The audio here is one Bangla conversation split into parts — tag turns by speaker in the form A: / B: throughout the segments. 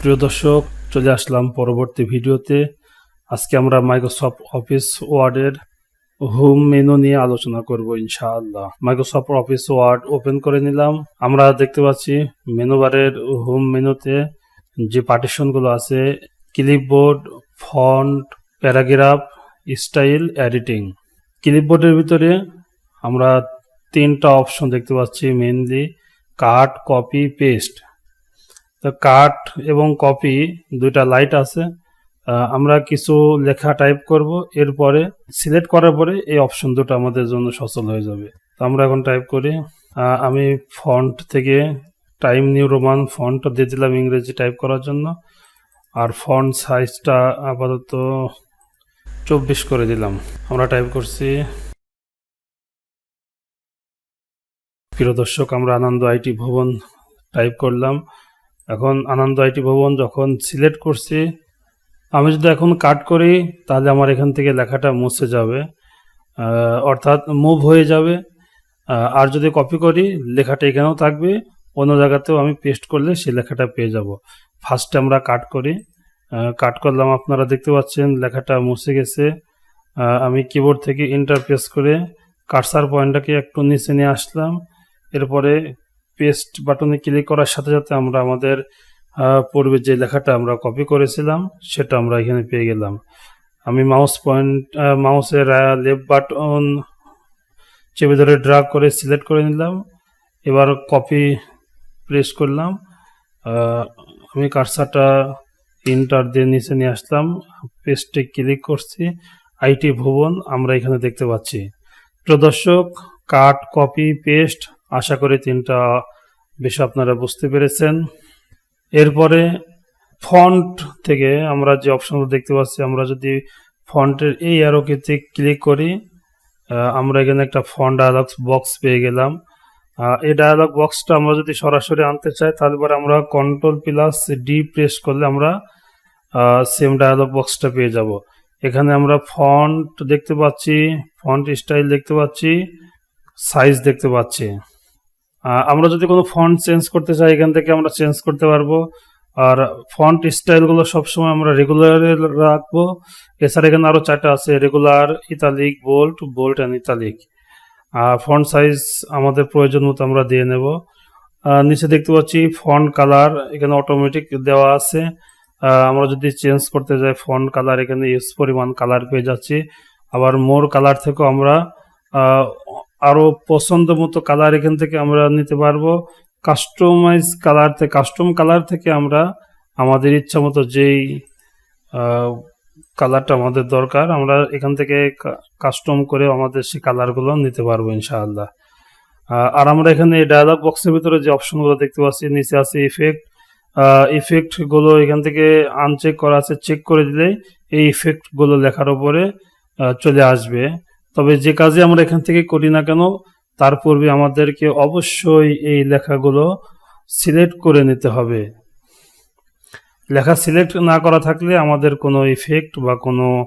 A: প্রিয় দর্শক, চলে আসলাম পরবর্তী ভিডিওতে। আজকে আমরা মাইক্রোসফট অফিস ওয়ার্ডের হোম মেনু নিয়ে আলোচনা করব ইনশাআল্লাহ। মাইক্রোসফট অফিস ওয়ার্ড ওপেন করে নিলাম। আমরা দেখতে পাচ্ছি মেনু বারের হোম মেনুতে যে পার্টিশনগুলো আছে clipboard font paragraph style editing ক্লিপবোর্ডের ভিতরে আমরা তিনটা অপশন দেখতে পাচ্ছি মেনলি কাট কপি পেস্ট তো কাট এবং কপি দুইটা লাইট আছে। আমরা কিছু লেখা টাইপ করব। এরপরে সিলেক্ট করার পরে এই অপশন দুটো আমাদের জন্য সচল হয়ে যাবে। তো আমরা এখন টাইপ করি আমি ফন্ট থেকে টাইম নিউ রোমান ফন্ট দিয়ে দিলাম ইংরেজি টাইপ করার জন্য। আর ফন্ট সাইজটা আপাতত চব্বিশ করে দিলাম। আমরা টাইপ করছি, প্রিয় দর্শক, আমরা আনন্দ আইটি ভবন টাইপ করলাম। এখন আনন্দ আইটি ভবন যখন সিলেক্ট করছি, আমি যদি এখন কাট করি, তাহলে আমার এখান থেকে লেখাটা মুছে যাবে অর্থাৎ মুভ হয়ে যাবে। আর যদি কপি করি, লেখাটা এখানেও থাকবে, অন্য জায়গাতেও আমি পেস্ট করলে সেই লেখাটা পেয়ে যাব। ফার্স্টে আমরা কাট করি কাট করলাম, আপনারা দেখতে পাচ্ছেন লেখাটা মুছে গেছে। আমি কিবোর্ড থেকে ইন্টার প্রেস করে কার্সার পয়েন্টটাকে একটু নিচে নিয়ে আসলাম। এরপরে পেস্ট বাটনে ক্লিক করার সাথে সাথে আমরা আমাদের পূর্বে যে লেখাটা আমরা কপি করেছিলাম, সেটা আমরা এখানে পেয়ে গেলাম। আমি মাউস পয়েন্ট মাউসের লেফট বাটন চেপে ধরে ড্রাগ করে সিলেক্ট করে নিলাম। এবার কপি প্রেস করলাম। আমি কার্সারটা ইন্টার দিয়ে নিচে নিয়ে আসলাম। পেস্টে ক্লিক করছি। আইটি ভুবন আমরা এখানে দেখতে পাচ্ছি। প্রদর্শক কাট কপি পেস্ট আশা করি তিনটা বিষয় আপনারা বুঝতে পেরেছেন। এরপরে ফন্ট থেকে আমরা যে অপশনগুলো দেখতে পাচ্ছি, আমরা যদি ফন্টের এই অ্যারোকেতে ক্লিক করি আমরা এখানে একটা ফন্ট ডায়ালগ বক্স পেয়ে গেলাম। এই ডায়ালগ বক্সটা আমরা যদি সরাসরি আনতে চাই, তাহলে পরে আমরা কন্ট্রোল প্লাস ডি প্রেস করলে আমরা সেম ডায়ালগ বক্সটা পেয়ে যাব। এখানে আমরা ফন্ট দেখতে পাচ্ছি ফন্ট স্টাইল দেখতে পাচ্ছি সাইজ দেখতে পাচ্ছি। আমরা যদি কোনো ফন্ট চেঞ্জ করতে চাই, এখান থেকে আমরা চেঞ্জ করতে পারব। আর ফন্ট স্টাইলগুলো সবসময় আমরা রেগুলারে রাখব। এছাড়া এখানে আরও চারটা আছে regular italic bold bold and italic R font size আমাদের প্রয়োজন মতো আমরা দিয়ে নেব। নিচে দেখতে পাচ্ছি ফন্ট কালার এখানে অটোমেটিক দেওয়া আছে। আমরা যদি চেঞ্জ করতে যাই ফন্ট কালার এখানে ইউজ পরিমাণ কালার পেয়ে যাচ্ছি। আবার মোর কালার থেকেও আমরা আরও পছন্দ মতো কালার এখান থেকে আমরা নিতে পারব। কাস্টমাইজ কালার থেকে কাস্টম কালার থেকে আমরা আমাদের ইচ্ছা মতো যেই কালারটা আমাদের দরকার আমরা এখান থেকে কাস্টম করে আমাদের সেই কালারগুলো নিতে পারব ইনশাআল্লাহ। আর আমরা এখানে ডায়ালগ বক্সের ভিতরে যে অপশনগুলো দেখতে পাচ্ছি নিচে আছে ইফেক্ট ইফেক্টগুলো এখান থেকে আনচেক করা আছে চেক করে দিলে এই ইফেক্টগুলো লেখার আহ, চলে আসবে। তবে যে কাজে আমরা এখান থেকে করি না কেন, তার পূর্বে আমাদেরকে অবশ্যই এই লেখাগুলো সিলেক্ট করে নিতে হবে। লেখা সিলেক্ট না করা থাকলে আমাদের কোনো ইফেক্ট বা কোনো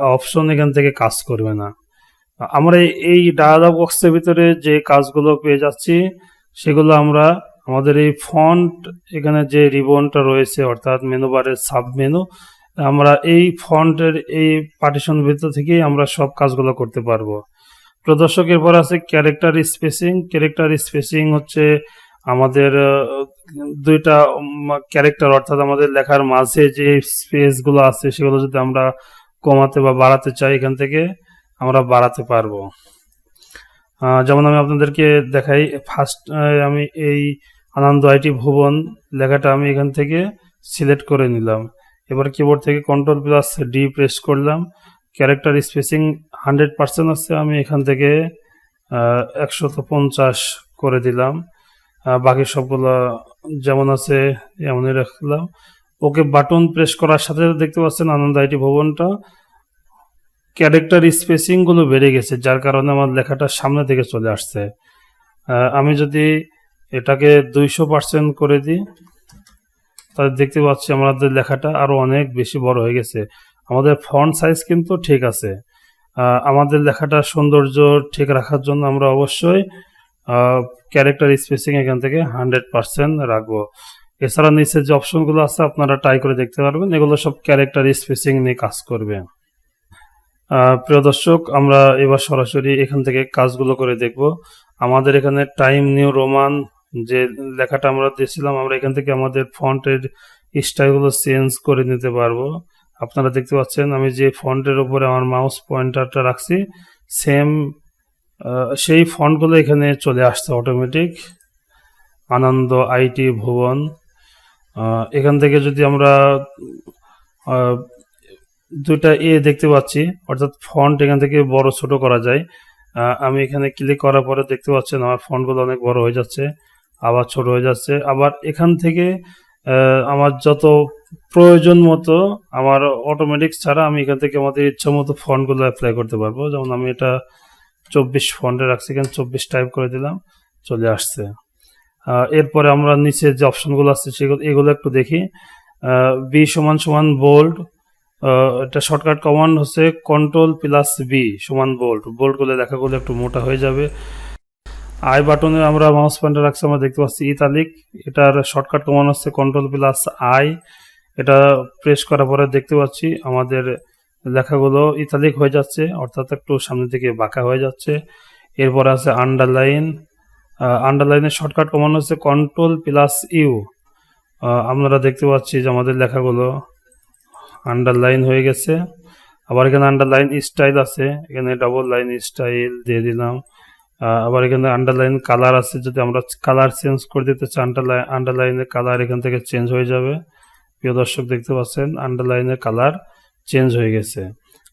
A: অপশন এখান থেকে কাজ করবে না। আমরা এই- ডায়ালগ বক্সের ভিতরে যে কাজগুলো পেয়ে যাচ্ছি, সেগুলো আমরা আমাদের এই ফন্ট এখানে যে রিবনটা রয়েছে, অর্থাৎ মেনু বারের সাব মেনু আমরা এই ফন্টের এই পার্টিশন ভিতর থেকেই আমরা সব কাজগুলো করতে পারব। প্রদর্শকের পর আছে ক্যারেক্টার স্পেসিং ক্যারেক্টার স্পেসিং হচ্ছে আমাদের দুইটা ক্যারেক্টার অর্থাৎ আমাদের লেখার মাঝে যে স্পেসগুলো আছে সেগুলো যদি আমরা কমাতে বা বাড়াতে চাই এখান থেকে আমরা বাড়াতে পারব। যেমন আমি আপনাদেরকে দেখাই ফার্স্ট আমি এই আনন্দ আইটি ভুবন লেখাটা আমি এখান থেকে সিলেক্ট করে নিলাম। এবার কিবোর্ড থেকে কন্ট্রোল প্লাস ডি প্রেস করলাম। ক্যারেক্টার স্পেসিং হান্ড্রেড পার্সেন্ট আছে, আমি এখান থেকে একশত পঞ্চাশ করে দিলাম। বাকি সবগুলো যেমন আছে, এমনই রাখলাম। ওকে বাটন প্রেস করার সাথে সাথে দেখতে পাচ্ছেন আনন্দ আইটি ভবনটা। ক্যারেক্টার স্পেসিংগুলো বেড়ে গেছে, যার কারণে আমার লেখাটা সামনে থেকে চলে আসছে। আমি যদি এটাকে দুইশো পার্সেন্ট করে দিই তাহলে দেখতে পাচ্ছি আমাদের লেখাটা আরও অনেক বেশি বড় হয়ে গেছে। আমাদের ফন্ট সাইজ কিন্তু ঠিক আছে। আমাদের লেখাটা সৌন্দর্য ঠিক রাখার জন্য আমরা অবশ্যই ক্যারেক্টার স্পেসিং এখান থেকে হান্ড্রেড পার্সেন্ট রাখব। এছাড়া নিচে যে অপশনগুলো আছে আপনারা ট্রাই করে দেখতে পারবেন, এগুলো সব ক্যারেক্টার স্পেসিং নিয়ে কাজ করবে। প্রিয় দর্শক, আমরা এবার সরাসরি এখান থেকে কাজগুলো করে দেখব। আমাদের এখানে টাইম নিউ রোমান যে লেখাটা আমরা দিয়েছিলাম, আমরা এখান থেকে আমাদের ফন্টের স্টাইলগুলো চেঞ্জ করে নিতে পারব। আপনারা দেখতে পাচ্ছেন, আমি যে ফন্টের উপরে আমার মাউস পয়েন্টারটা রাখছি সেম সেই ফন্টগুলো এখানে চলে আসছে অটোমেটিক আনন্দ আইটি ভুবন। এখান থেকে যদি আমরা দুইটা এ দেখতে পাচ্ছি, অর্থাৎ ফন্ট এখান থেকে বড় ছোট করা যায়। আমি এখানে ক্লিক করার পরে দেখতে পাচ্ছেন আমার ফন্টগুলো অনেক বড় হয়ে যাচ্ছে। আবার ছোট হয়ে যাচ্ছে। আবার এখান থেকে আমার যত প্রয়োজন মতো, আমার অটোমেটিক ছাড়া আমি এখান থেকে আমাদের ইচ্ছা মতো ফন্টগুলো অ্যাপ্লাই করতে পারব। যেমন আমি এটা চব্বিশ ফন্টে রাখছি, এখানে চব্বিশ টাইপ করে দিলাম, চলে আসছে। এরপরে আমরা নিচে যে অপশনগুলো আছে, সেগুলো, এগুলো একটু দেখি। বি সমান সমান বোল্ড এটা শর্টকাট কমান্ড হচ্ছে কন্ট্রোল প্লাস বি সমান বোল্ড বোল্ড করলে লেখাগুলো একটু মোটা হয়ে যাবে। আই বাটনে আমরা মাউস পয়েন্টার রাখছি, আমরা দেখতে পাচ্ছি ইতালিক এটার শর্টকাট কমান্ড হচ্ছে কন্ট্রোল প্লাস আই এটা প্রেস করার পরে দেখতে পাচ্ছি আমাদের লেখাগুলো ইতালিক হয়ে যাচ্ছে, অর্থাৎ একটু সামনের দিকে বাঁকা হয়ে যাচ্ছে। এরপর আছে আন্ডারলাইন আন্ডারলাইনের শর্টকাট কমান্ড হচ্ছে কন্ট্রোল প্লাস ইউ আপনারা দেখতে পাচ্ছি যে আমাদের লেখাগুলো আন্ডারলাইন হয়ে গেছে। আবার এখানে আন্ডারলাইন স্টাইল আছে, এখানে ডাবল লাইন স্টাইল দিয়ে দিলাম। আবার এখানে আন্ডারলাইন কালার আছে, যদি আমরা কালার চেঞ্জ করে দিতে চাই আন্ডারলাইন আন্ডারলাইনের কালার এখান থেকে চেঞ্জ হয়ে যাবে। প্রিয় দর্শক, দেখতে পাচ্ছেন আন্ডারলাইনের কালার চেঞ্জ হয়ে গেছে।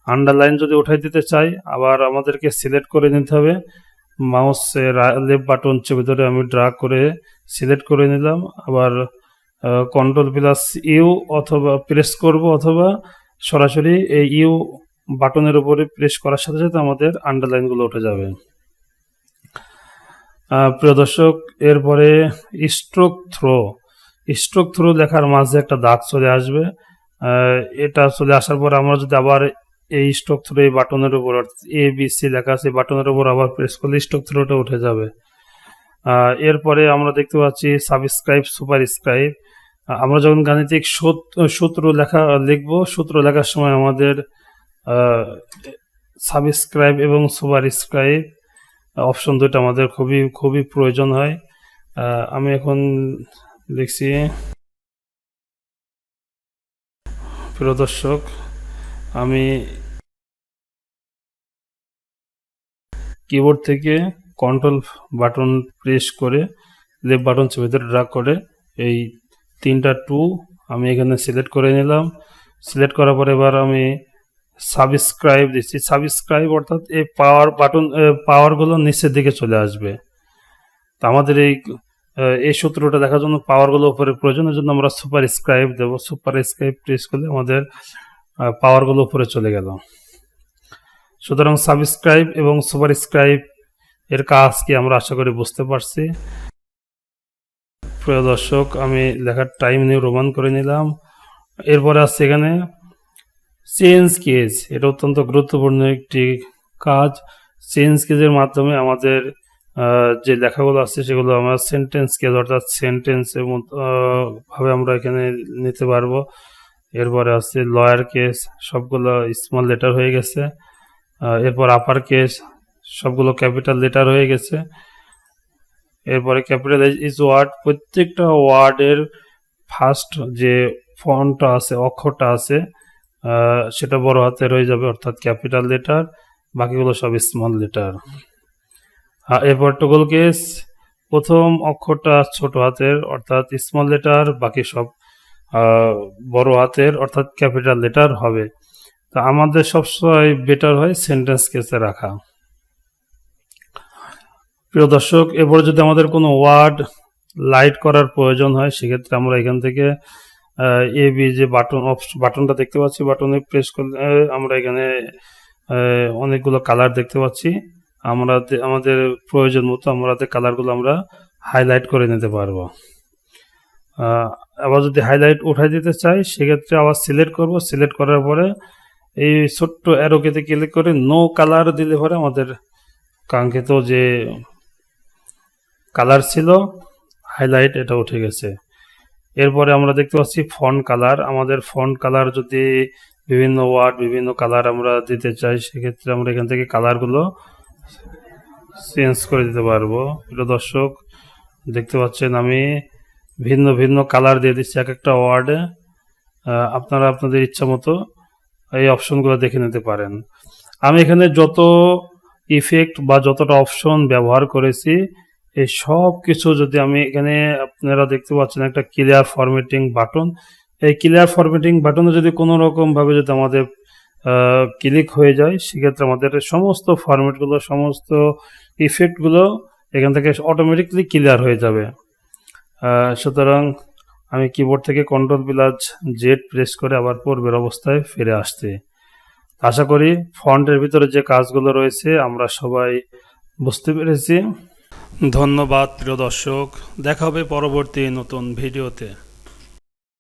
A: আন্ডারলাইন যদি উঠাই দিতে চাই, আবার আমাদেরকে সিলেক্ট করে নিতে হবে। মাউসের লেফট বাটন চেপে ধরে আমি ড্রা করে সিলেক্ট করে নিলাম। আবার কন্ট্রোল প্লাস ইউ অথবা প্রেস করব, অথবা সরাসরি এই ইউ বাটনের উপরে প্রেস করার সাথে সাথে আমাদের আন্ডারলাইনগুলো উঠে যাবে। প্রিয় দর্শক, এরপরে স্ট্রোক থ্রো স্ট্রোক থ্রো লেখার মাঝে একটা দাগ চলে আসবে। এটা চলে আসার পর আমরা যদি আবার এই স্ট্রোক থ্রো এই বাটনের উপর এ বি সি লেখা আছে বাটনের উপর আবার প্রেস করলে স্ট্রোক থ্রোটা উঠে যাবে। এরপরে আমরা দেখতে পাচ্ছি সাবস্ক্রাইব সুপার স্ক্রাইব আমরা যখন গাণিতিক সূত- সূত্র লেখা, লিখব, সূত্র লেখার সময় আমাদের সাবস্ক্রাইব এবং সুপার স্ক্রাইব অপশন দুটো আমাদের খুবই খুবই প্রয়োজন হয়। আমি এখন দেখছি। প্রিয় দর্শক, আমি কিবোর্ড থেকে কন্ট্রোল বাটন প্রেস করে লেফট বাটন চেপে ধরে ড্রাগ করে এই তিনটা টু আমি এখানে সিলেক্ট করে নিলাম। সিলেক্ট করার পরে এবার আমি সাবস্ক্রাইব দিচ্ছি। সাবস্ক্রাইব অর্থাৎ এই পাওয়ার বাটন পাওয়ারগুলো নিচের দিকে চলে আসবে। তো আমাদের এই এই সূত্রটা দেখার জন্য পাওয়ারগুলো উপরে প্রয়োজনের জন্য আমরা সুপার স্ক্রাইব দেবো। সুপার স্ক্রাইব প্রেস করলে আমাদের পাওয়ারগুলো উপরে চলে গেল। সুতরাং সাবস্ক্রাইব এবং সুপার স্ক্রাইব এর কাজ কি আমরা আশা করি বুঝতে পারছি। প্রিয় দর্শক, আমি লেখার টাইম নিয়ে রোমান করে নিলাম। এরপরে আসছে এখানে। চেঞ্জ কেজ এটা অত্যন্ত গুরুত্বপূর্ণ একটি কাজ। চেঞ্জ কেজের মাধ্যমে আমাদের যে লেখাগুলো আছে সেগুলো আমরা সেন্টেন্স কেজ অর্থাৎ সেন্টেন্সের ভাবে আমরা এখানে নিতে পারব। এরপরে আছে লয়ার কেস সবগুলো স্মল লেটার হয়ে গেছে। এরপর আপার কেস সবগুলো ক্যাপিটাল লেটার হয়ে গেছে। এরপরে ক্যাপিটাল ইজ ওয়ার্ড প্রত্যেকটা ওয়ার্ডের ফার্স্ট যে ফন্টটা আছে, অক্ষরটা আছে সেটা বড় হাতের হয়ে যাবে, অর্থাৎ ক্যাপিটাল লেটার বাকিগুলো সব স্মল লেটার এরপর টগল কেস প্রথম অক্ষরটা ছোট হাতের, অর্থাৎ স্মল লেটার বাকি সব বড় হাতের, অর্থাৎ ক্যাপিটাল লেটার হবে। তা আমাদের সবসময় বেটার হয় সেন্টেন্স কেসে রাখা। প্রিয় দর্শক, এরপরে যদি আমাদের কোনো ওয়ার্ড লাইট করার প্রয়োজন হয়, সেক্ষেত্রে আমরা এখান থেকে এ বি যে বাটন বাটনটা দেখতে পাচ্ছি বাটনে প্রেস করলে আমরা এখানে অনেকগুলো কালার দেখতে পাচ্ছি। আমরা আমাদের প্রয়োজন মতো আমাদের কালারগুলো আমরা হাইলাইট করে নিতে পারব। আবার যদি হাইলাইট উঠাই দিতে চাই, সেক্ষেত্রে আবার সিলেক্ট করব। সিলেক্ট করার পরে এই ছোট্ট অ্যারোকেতে ক্লিক করে নো কালার দিলে পরে আমাদের কাঙ্ক্ষিত যে কালার ছিল হাইলাইট এটা উঠে গেছে। এরপরে আমরা দেখতে পাচ্ছি ফন্ট কালার। আমাদের ফন্ট কালার যদি বিভিন্ন ওয়ার্ড, বিভিন্ন কালার আমরা দিতে চাই, সেক্ষেত্রে আমরা এখান থেকে কালারগুলো চেঞ্জ করে দিতে পারব। প্রিয় দর্শক, দেখতে পাচ্ছেন আমি ভিন্ন ভিন্ন কালার দিয়ে দিচ্ছি এক একটা ওয়ার্ডে আপনারা আপনাদের ইচ্ছা মতো এই অপশনগুলো দেখে নিতে পারেন। আমি এখানে যত ইফেক্ট বা যতটা অপশন ব্যবহার করেছি এই সব কিছু যদি আমি এখানে আপনারা দেখতে পাচ্ছেন একটা ক্লিয়ার ফরম্যাটিং বাটন এই ক্লিয়ার ফরম্যাটিং বাটনে যদি কোনো রকম ভাবে যদি আমাদের ক্লিক হয়ে যায়, সেক্ষেত্রে আমাদের সমস্ত ফরম্যাটগুলো সমস্ত ইফেক্টগুলো এখান থেকে অটোমেটিকলি ক্লিয়ার হয়ে যাবে। সুতরাং আমি কিবোর্ড থেকে কন্ট্রোল প্লাস জেড প্রেস করে আবার পূর্বের অবস্থায় ফিরে আসছি। আশা করি ফন্টের ভিতরে যে কাজগুলো রয়েছে, আমরা সবাই বুঝতে পেরেছি। ধন্যবাদ প্রিয় দর্শক। দেখা হবে পরবর্তী নতুন ভিডিওতে।